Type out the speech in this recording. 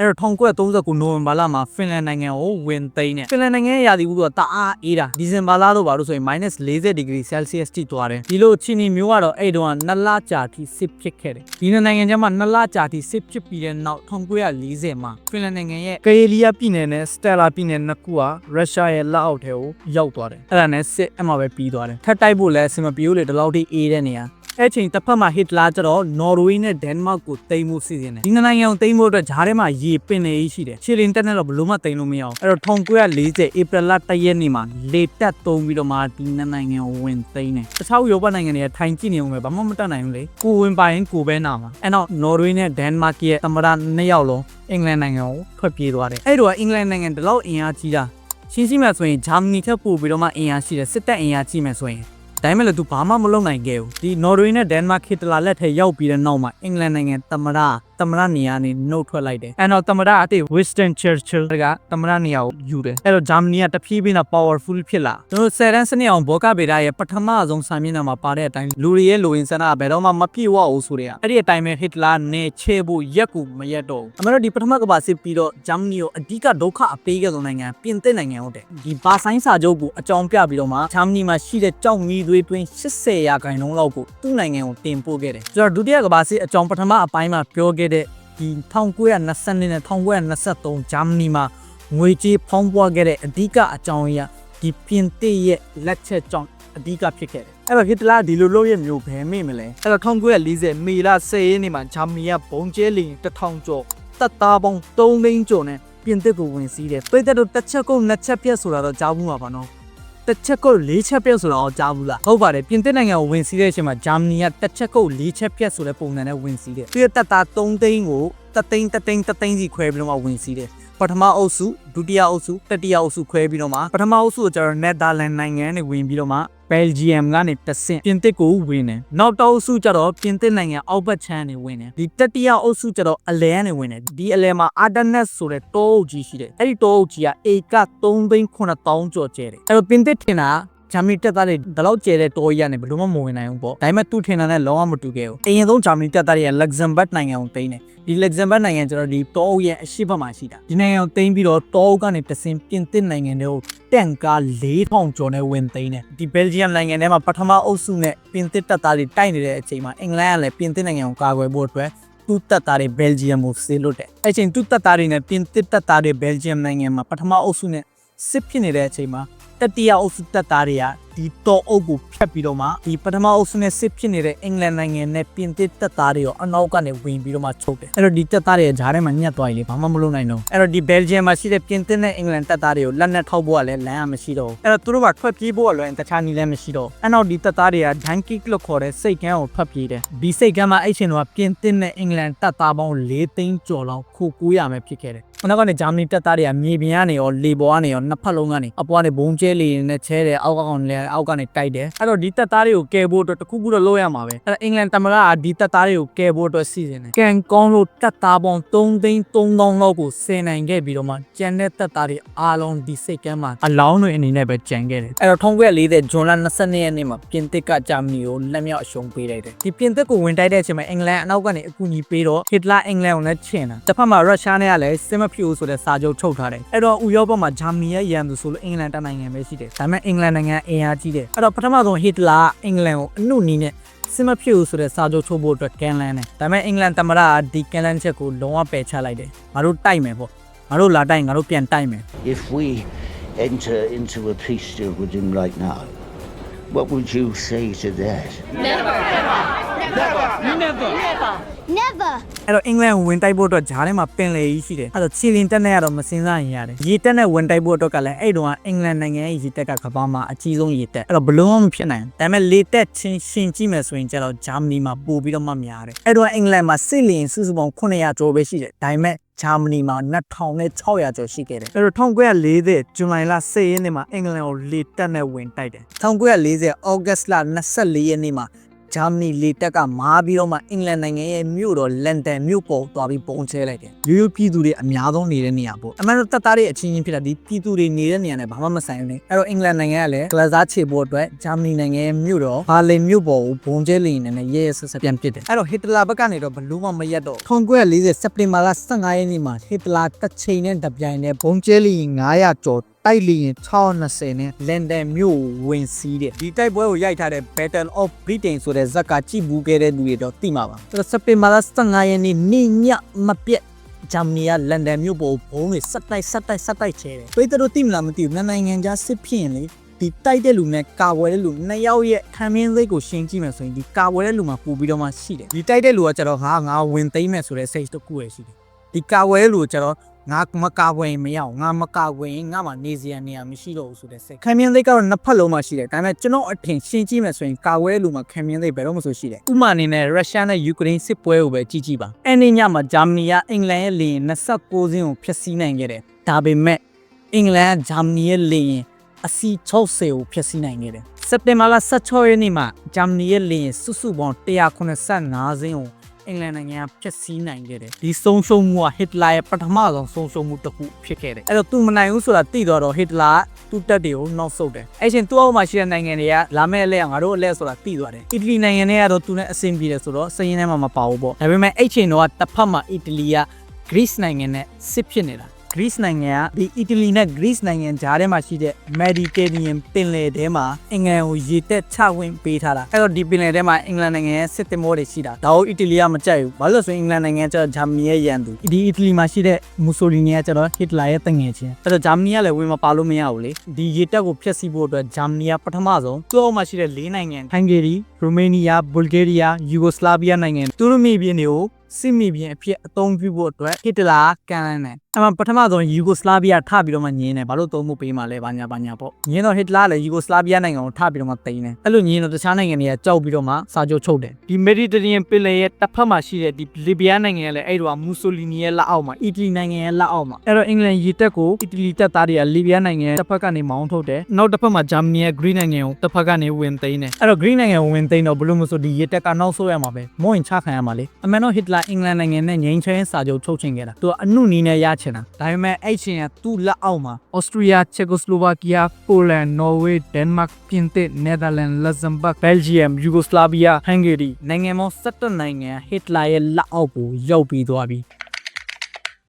အဲ့တော့1939နိုဝင်ဘာလမှာဖင်လန်နိုင်ငံကိုဝင်သိမ်းတယ်ဖင်လန်နိုင်ငံရဲ့ရာသီဥတုကတအားအေးတာဒီဇင်ဘာလတော့ဘာလို့ဆိုရင် -40 degree celsius ထိသွားတယ်ဒီလိုချီနီမျိုးကတော့အဲ့တုန်းကနှစ်လကြာထိစစ်ဖြစ်ခဲ့တယ်ဒီနှစ်နိုင်ငံကျမှနှစ်လကြာထိစစ်ဖြစ်ပြီးတဲ့နောက်1940မှာဖင်လန်နိုင်ငံရဲ့ကရေလီယာပြည်နယ်နဲ့စတယ်လာပြည်နယ်နှစ်ခုကရုရှားရဲ့လက်အောက်ထဲကိုရောက်သွားတယ်အဲ့ဒါနဲ့စစ်အမှပဲပြီးသွားတယ်ထပ်တိုက်ဖို့လည်းအဆင်မပြေဘူးလေဒီလောက်ထိအေးတဲ့နေရာ အဲ့ချိန်တစ်ဖက်မှာဟစ်တလာကျတော့နော်ဝေးနဲ့ဒန်မတ်ကိုတိမ်မှုစီစဉ်တယ်ဒီနှစ်နိုင်ငံကိုတိမ်ဖို့အတွက်ဂျားထဲမှာရေပင်နေရှိတယ်ချီလင်တက်နဲ့တော့ဘလို့မှတိမ်လို့မရအောင်အဲ့တော့1940ဧပြီလ1ရက်နေ့မှာလေတက်သုံးပြီးတော့မှဒီနှစ်နိုင်ငံကိုဝင်သိမ်းတယ်တခြားဥရောပနိုင်ငံတွေကထိုင်ကြည့်နေအောင်ပဲဘာမှမတတ်နိုင်ဘူးလေကိုဝင်ပိုင်ကိုပဲနာမှာအဲ့တော့နော်ဝေးနဲ့ဒန်မတ်ရဲ့သမ္မတနှစ်ယောက်လုံးအင်္ဂလန်နိုင်ငံကိုထွက်ပြေးသွားတယ်အဲ့တော့အင်္ဂလန်နိုင်ငံဒီလောက်အင်အားကြီးတာရှင်းရှင်းမှဆိုရင်ဂျာမနီထက်ပိုပြီးတော့မှအင်အားရှိတယ်စစ်တပ်အင်အားကြီးမယ်ဆိုရင် ဒါပေမဲ့လည်းသူဘာမှမလုပ်နိုင်ခဲ့ဘူးဒီနော်ဝေနဲ့ဒန်မတ်ခေတလာလက်ထဲရောက်ပြီးတဲ့နောက်မှာအင်္ဂလန်နိုင်ငံသမ္မတသမ္မတနေရာနေနှုတ်ထွက်လိုက်တယ်အဲ့တော့သမ္မတအတိတ် Winston Churchill ကသမ္မတနေရာကိုယူတယ်အဲ့တော့ဂျာမနီကတဖြည်းဖြည်းနဲ့ powerful ဖြစ်လာကျွန်တော်ဆယ်တန်းစနစ်အောင်ဘောကဗေဒရဲ့ပထမဆုံးစာမျက်နှာမှာပါတဲ့အတိုင်းလူတွေရဲ့လူဝင်ဆန္ဒကဘယ်တော့မှမပြည့်ဝဘူးဆိုတဲ့အဲ့ဒီအတိုင်းပဲဟစ်တလာနဲ့ချဲဖို့ရက်ကူမရက်တော့ဘူးအမှန်တော့ဒီပထမကမ္ဘာစစ်ပြီးတော့ဂျာမနီကိုအဓိကဒုက္ခအပေးခဲ့တဲ့နိုင်ငံပြင်သစ်နိုင်ငံဟုတ်တယ်ဒီဘာဆိုင်စာချုပ်ကိုအကြောင်းပြပြီးတော့မှဂျာမနီမှာရှိတဲ့ကြောက်မီသွေးတွင်း80ရာခိုင်နှုန်းလောက်ကိုသူ့နိုင်ငံကိုတင်ပို့ခဲ့တယ်ဆိုတော့ဒုတိယကမ္ဘာစစ်အကြောင်းပထမအပိုင်းမှာပြောခဲ့တဲ့ဒီ1922နဲ့1923ဂျာမနီမှာငွေကြေးဖောင်းပွားခဲ့တဲ့အဓိကအကြောင်းအရာဒီပြင်သစ်ရဲ့လက်ချက်ကြောင့်အဓိကဖြစ်ခဲ့တယ်အဲ့တော့ဟစ်တလာဒီလိုလုပ်ရမျိုးဘယ်မေ့မလဲအဲ့တော့1940မေလ10ရက်နေ့မှာဂျာမနီကဘုံကျဲလီ1000ကျော်တပ်သားပေါင်း3သိန်းကျော်နဲ့ပြင်သစ်ကိုဝင်စီးတယ်ပြည်သက်တို့တစ်ချက်ကုန်နှစ်ချက်ပြက်ဆိုတာတော့ကြားဘူးမှာပါနော် တစ်ချက်ကုတ်၄ချက်ပြက်ဆိုတော့ကြားဘူးလားဟုတ်ပါတယ်ပြင်သစ်နိုင်ငံကိုဝင်စီးတဲ့အချိန်မှာဂျာမနီကတစ်ချက်ကုတ်၄ချက်ပြက်ဆိုတဲ့ပုံစံနဲ့ဝင်စီးတယ်သူရဲ့တပ်သား3သိန်းကိုတသိန်းတသိန်းတသိန်းစီခွဲပြီးတော့မှဝင်စီးတယ် ပထမအုပ်စုဒုတိယအုပ်စုတတိယအုပ်စုခွဲပြီးတော့မှပထမအုပ်စုကကျတော့နယ်သာလန်နိုင်ငံနဲ့ဝင်ပြီးတော့မှဘယ်လ်ဂျီယမ်ကနေတဆင့်ပြင်သစ်ကိုဝင်တယ်နောက်တစ်အုပ်စုကျတော့ပြင်သစ်နိုင်ငံအောက်ဘက်ခြမ်းနေဝင်တယ်ဒီတတိယအုပ်စုကျတော့အလဲကနေဝင်တယ်ဒီအလဲမှာအာဒနက်ဆိုတဲ့တောအုပ်ကြီးရှိတယ်အဲ့ဒီတောအုပ်ကြီးကဧက3သိန်း9000ကျော်ကျဲတယ်အဲ့တော့ပြင်သစ်ထင်တာ ဂျာမနီတက်သားတွေဒီလောက်ကျဲတဲ့တောကြီးကနေဘယ်လို့မှမဝင်နိုင်ဘူးပေါ့ဒါပေမဲ့သူထင်တာနဲ့လုံးဝမတူခဲ့ဘူးအရင်ဆုံးဂျာမနီတက်သားတွေကလက်ဇမ်ဘတ်နိုင်ငံကိုတိန်းတယ်ဒီလက်ဇမ်ဘတ်နိုင်ငံကျတော့ဒီတောအုပ်ရဲ့အရှိတ်ဘက်မှာရှိတာဒီနိုင်ငံကိုတိန်းပြီးတော့တောအုပ်ကနေတဆင်ပြင်သစ်နိုင်ငံတွေကိုတန့်ကား4000ကျော်နဲ့ဝင်သိမ်းတယ်ဒီဘယ်လ်ဂျီယမ်နိုင်ငံထဲမှာပထမအုပ်စုနဲ့ပြင်သစ်တပ်သားတွေတိုက်နေတဲ့အချိန်မှာအင်္ဂလန်ကလည်းပြင်သစ်နိုင်ငံကိုကာကွယ်ဖို့အတွက်သူ့တပ်သားတွေဘယ်လ်ဂျီယမ်ကိုဆေးလွတ်တယ်အဲ့ချိန်သူ့တပ်သားတွေနဲ့ပြင်သစ်တပ်သားတွေဘယ်လ်ဂျီယမ်နိုင်ငံမှာပထမအုပ်စုနဲ့စစ်ဖြစ်နေတဲ့အချိန်မှာ တတိယအုပ်စုတပ်သားတွေကဒီတောအုပ်ကိုဖျက်ပြီးတော့မှဒီပထမအုပ်စုနဲ့စစ်ဖြစ်နေတဲ့အင်္ဂလန်နိုင်ငံနဲ့ပြင်သစ်တပ်သားတွေရောအနောက်ကနေဝင်ပြီးတော့မှချုပ်တယ်အဲ့တော့ဒီတပ်သားတွေရဲ့ဂျားထဲမှာညှက်သွားပြီလေဘာမှမလုပ်နိုင်တော့အဲ့တော့ဒီဘယ်လ်ဂျီယမ်မှာရှိတဲ့ပြင်သစ်နဲ့အင်္ဂလန်တပ်သားတွေကိုလက်နက်ထောက်ဖို့ကလည်းလမ်းအမရှိတော့ဘူးအဲ့တော့သူတို့ကထွက်ပြေးဖို့ကလည်းတခြားနည်းလည်းမရှိတော့ဘူးအဲ့တော့ဒီတပ်သားတွေကဒန်ကစ်လို့ခေါ်တဲ့စိတ်ကန်းကိုထွက်ပြေးတယ်ဒီစိတ်ကန်းမှာအဲ့ချိန်တော့ပြင်သစ်နဲ့အင်္ဂလန်တပ်သားပေါင်း၄သိန်းကျော်လောက်ခိုကူးရမယ်ဖြစ်ခဲ့တယ် ခဏကနေဂျာမနီတပ်သားတွေကမြေပြင်ကနေရောလေပေါ်ကနေရောနှစ်ဖက်လုံးကနေအပေါ်ကနေဘုံကျဲလေနဲ့ချဲတယ်အောက်ကောင်လည်းအောက်ကနေတိုက်တယ်အဲ့တော့ဒီတပ်သားတွေကိုကယ်ဖို့အတွက်တခုခုတော့လုပ်ရမှာပဲအဲ့တော့အင်္ဂလန်တမကဒီတပ်သားတွေကိုကယ်ဖို့အတွက်စီစဉ်တယ်ကန်ကောင်းလို့တပ်သားပေါင်း3သိန်း3000လောက်ကိုဆင်နိုင်ခဲ့ပြီးတော့မှကျန်တဲ့တပ်သားတွေအားလုံးဒီစိတ်ကမ်းမှာအလောင်းတွေအနေနဲ့ပဲကြံခဲ့တယ်အဲ့တော့1940ဇွန်လ22ရက်နေ့မှာပြင်သစ်ကဂျာမနီကိုလက်မြောက်အရှုံးပေးလိုက်တယ်ဒီပြင်သစ်ကိုဝင်တိုက်တဲ့အချိန်မှာအင်္ဂလန်အနောက်ကနေအကူအညီပေးတော့ဟစ်တလာအင်္ဂလန်ကိုလည်းချင်တာတစ်ဖက်မှာရုရှားနဲ့ကလည်းစစ်မဖြစ်ဘူးဆိုတဲ့စာချုပ်ချုပ်ထားတယ်အဲ့တော့ဥရောပမှာဂျာမနီရဲ့ရန်သူဆိုလို့အင်္ဂလန်တနိုင်ငံပဲရှိတယ်ဒါပေမဲ့အင်္ဂလန်နိုင်ငံအင်အားကြီးတယ်အဲ့တော့ပထမဆုံးဟစ်တလာအင်္ဂလန်ကိုအနှုတ်နီးနဲ့စစ်မဖြစ်ဘူးဆိုတဲ့စာချုပ်ချုပ်ဖို့အတွက်ကန်လန်းတယ်ဒါပေမဲ့အင်္ဂလန်သမ္မတကဒီကန်လန်းချက်ကိုလုံးဝပယ်ချလိုက်တယ်ငါတို့တိုက်မယ်ပေါ့ငါတို့လာတိုက်ငါတို့ပြန်တိုက်မယ် If we enter into a peace deal with him right now, what would you say to that? Never. အဲ့တော့အင်္ဂလန်ကိုဝင်တိုက်ဖို့အတွက်ဂျားထဲမှာပင်လေကြီးရှိတယ်အဲ့တော့ချီလင်တက်နဲ့ကတော့မစင်စားရင်ရတယ်ရေတက်နဲ့ဝင်တိုက်ဖို့အတွက်ကလည်းအဲ့တုန်းကအင်္ဂလန်နိုင်ငံရဲ့ရေတက်ကကမ္ဘာမှာအကြီးဆုံးရေတက်အဲ့တော့ဘလုံးမဖြစ်နိုင်ဘူးဒါပေမဲ့လေတက်ချင်းရှင်ကြည့်မယ်ဆိုရင်ကျတော့ဂျာမနီမှာပို့ပြီးတော့မှများတယ်အဲ့တော့အင်္ဂလန်မှာစစ်လျင်စုစုပေါင်း900ကျော်ပဲရှိတယ်ဒါပေမဲ့ဂျာမနီမှာ2600ကျော်ရှိခဲ့တယ်အဲ့တော့1940ဇွန်လ10ရက်နေ့မှာအင်္ဂလန်ကိုလေတက်နဲ့ဝင်တိုက်တယ်1940ဩဂတ်လ24ရက်နေ့မှာ ဂျာမနီလေတက်ကမားပြီးတော့မှအင်္ဂလန်နိုင်ငံရဲ့မြို့တော်လန်ဒန်မြို့ပေါ်သွားပြီးပုံချဲလိုက်တယ်ရိုးရိုးပြည်သူတွေအများဆုံးနေတဲ့နေရာပေါ့အမှန်တော့တပ်သားတွေအချင်းချင်းဖြစ်တာဒီပြည်သူတွေနေတဲ့နေရာနဲ့ဘာမှမဆိုင်ဘူးလေအဲ့တော့အင်္ဂလန်နိုင်ငံကလည်းကလစားချေဖို့အတွက်ဂျာမနီနိုင်ငံရဲ့မြို့တော်ဘာလင်မြို့ပေါ်ကိုပုံချဲလင်းနေနဲ့ရဲရဲဆက်ဆက်ပြန်ပစ်တယ်အဲ့တော့ဟစ်တလာဘက်ကနေတော့ဘလို့မှမရက်တော့1940စက်တင်ဘာလ15ရက်နေ့မှာဟစ်တလာတစ်ချိန်နဲ့တပြိုင်နဲ့ပုံချဲလင်း900ကျော်တိုက်လီရင်620နဲ့လန်ဒန်မြို့ကိုဝင်စီးတယ်ဒီတိုက်ပွဲကိုရိုက်ထားတဲ့ Battle of Britain ဆိုတဲ့ဇက်ကကြည့်ဘူးခဲ့တဲ့လူတွေတော့သိမှာပါအဲ့တော့စက်တင်ဘာလ15ရက်နေ့နေ့ညမပြတ်ဂျာမနီကလန်ဒန်မြို့ပေါ်ဘုံတွေစက်တိုက်စက်တိုက်စက်တိုက်ချဲတယ်ပိတ်တို့သိမလားမသိဘူးနှစ်နိုင်ငံကြားစစ်ဖြစ်ရင်လေဒီတိုက်တဲ့လူနဲ့ကာဝယ်တဲ့လူနှစ်ယောက်ရဲ့ခံမင်းစိတ်ကိုရှင်းကြည့်မယ်ဆိုရင်ဒီကာဝယ်တဲ့လူမှာပူပြီးတော့မှရှိတယ်ဒီတိုက်တဲ့လူကကျတော့ဟာငါဝင်သိမ့်မယ်ဆိုတဲ့စိတ်တစ်ခုပဲရှိတယ်ဒီကာဝယ်တဲ့လူကကျတော့ ငါမကာဝယ်ရင်မရအောင်ငါမကာဝယ်ရင်ငါမှနေစရာနေရာမရှိတော့ဘူးဆိုတဲ့စိတ်ခံမင်းစိတ်ကတော့နှစ်ဖက်လုံးမှာရှိတယ်ဒါပေမဲ့ကျွန်တော်အထင်ရှင်းကြည့်မယ်ဆိုရင်ကာဝယ်တဲ့လူမှာခံမင်းစိတ်ဘယ်တော့မှဆိုရှိတယ်ဥပမာအနေနဲ့ရုရှားနဲ့ယူကရိန်းစစ်ပွဲကိုပဲကြည့်ကြည့်ပါအဲ့ဒီညမှာဂျာမနီကအင်္ဂလန်ရဲ့လေယာဉ်29စင်းကိုဖျက်ဆီးနိုင်ခဲ့တယ်ဒါပေမဲ့အင်္ဂလန်ကဂျာမနီရဲ့လေယာဉ်အစီ60ကိုဖျက်ဆီးနိုင်ခဲ့တယ်စက်တင်ဘာလ16ရက်နေ့မှာဂျာမနီရဲ့လေယာဉ်စုစုပေါင်း185စင်းကို အင်္ဂလန်နိုင်ငံကဖျက်ဆီးနိုင်ခဲ့တယ်ဒီဆုံးရှုံးမှုကဟစ်တလာရဲ့ပထမဆုံးဆုံးရှုံးမှုတစ်ခုဖြစ်ခဲ့တယ်အဲ့တော့သူမနိုင်ဘူးဆိုတာသိတော့တော့ဟစ်တလာကသူ့တပ်တွေကိုနှောက်ဆုတ်တယ်အဲ့ချင်းသူ့အောက်မှာရှိတဲ့နိုင်ငံတွေကလာမဲ့အလဲငါတို့အလဲဆိုတာသိသွားတယ်အီတလီနိုင်ငံတွေကတော့သူနဲ့အဆင်ပြေတယ်ဆိုတော့စရင်ထဲမှာမပါဘူးပေါ့ဒါပေမဲ့အဲ့ချင်းတော့တစ်ဖက်မှာအီတလီက Greece နိုင်ငံနဲ့စစ်ဖြစ်နေတာ Greece နိုင်ငံကဒီ Italy နဲ့ Greece နိုင်ငံကြားထဲမှာရှိတဲ့ Mediterranean ပင်လယ်ထဲမှာအင်္ဂလန်ကိုရေတက်ချဝင်ပေးထားတာအဲ့တော့ဒီပင်လယ်ထဲမှာအင်္ဂလန်နိုင်ငံရဲ့စစ်သင်္ဘောတွေရှိတာဒါကို Italy ကမကြိုက်ဘူးဘာလို့လဲဆိုရင်အင်္ဂလန်နိုင်ငံကကျတော့ဂျာမနီရဲ့ရန်သူဒီ Italy မှာရှိတဲ့ Mussolini ကကျတော့ Hitler ရဲ့တငယ်ချင်းအဲ့တော့ဂျာမနီကလည်းဝင်မပါလို့မရဘူးလေဒီရေတက်ကိုဖျက်ဆီးဖို့အတွက်ဂျာမနီကပထမဆုံးသူ့အောက်မှာရှိတဲ့၄နိုင်ငံဟန်ဂေရီရိုမေးနီးယားဘူလ်ဂေးရီးယားယူဂိုစလာဗီးယားနိုင်ငံတူရမီပြည်တွေကိုစစ်မီပြင်အဖြစ်အသုံးပြုဖို့အတွက်ဟစ်တလာကန်လန်းတယ်။ အမှပထမဆုံးယူဂိုစလာဗီးယားထပြီးတော့မှညင်းတယ်။ဘာလို့သုံးဖို့ပေးမှလဲဘာညာဘာညာပေါ့။ညင်းတော့ဟစ်တလာလည်းယူဂိုစလာဗီးယားနိုင်ငံကိုထပြီးတော့မှတိန်တယ်။အဲ့လိုညင်းတော့တခြားနိုင်ငံတွေကကြောက်ပြီးတော့မှစာချုပ်ချုပ်တယ်။ဒီမက်ဒီတရေန်ပင်လယ်ရဲ့တစ်ဖက်မှာရှိတဲ့ဒီလီဘီယာနိုင်ငံကလည်းအဲ့တော့မူဆိုလီနီရဲ့လက်အောက်မှာအီတလီနိုင်ငံရဲ့လက်အောက်မှာအဲ့တော့အင်္ဂလန်ရေတပ်ကိုအီတလီတပ်သားတွေကလီဘီယာနိုင်ငံရဲ့တစ်ဖက်ကနေမောင်းထုတ်တယ်။နောက်တစ်ဖက်မှာဂျာမနီရဲ့ဂရိနိုင်ငံကိုတစ်ဖက်ကနေဝင်သိမ်းတယ်။အဲ့တော့ဂရိနိုင်ငံကိုဝင်သိမ်းတော့ဘလို့မဆိုဒီရေတပ်ကနောက်ဆိုးရမှာပဲ။မောရင်ချခံရမှာလေ။အမှန်တော့ဟစ်တလာအင်္ဂလန်နိုင်ငံနဲ့ငိမ့်ချဲစာချုပ်ချုပ်ချင်ခဲ့တာ။သူကအနုနီးနဲ့ရချင်တာ။ဒါပေမဲ့အဲ့ချင်းကသူ့လက်အောက်မှာဩစတြီးယား၊ချက်ကိုစလိုဗာကီးယား၊ပိုလန်၊နော်ဝေး၊ဒန်မတ်၊ပြင်သစ်၊နယ်သာလန်၊လက်ဇမ်ဘတ်၊ဘယ်လ်ဂျီယမ်၊ယူဂိုစလာဗီးယား၊ဟန်ဂေရီနိုင်ငံပေါင်း17နိုင်ငံဟစ်တလာရဲ့လက်အောက်ကိုရောက်ပြီးသွားပြီ။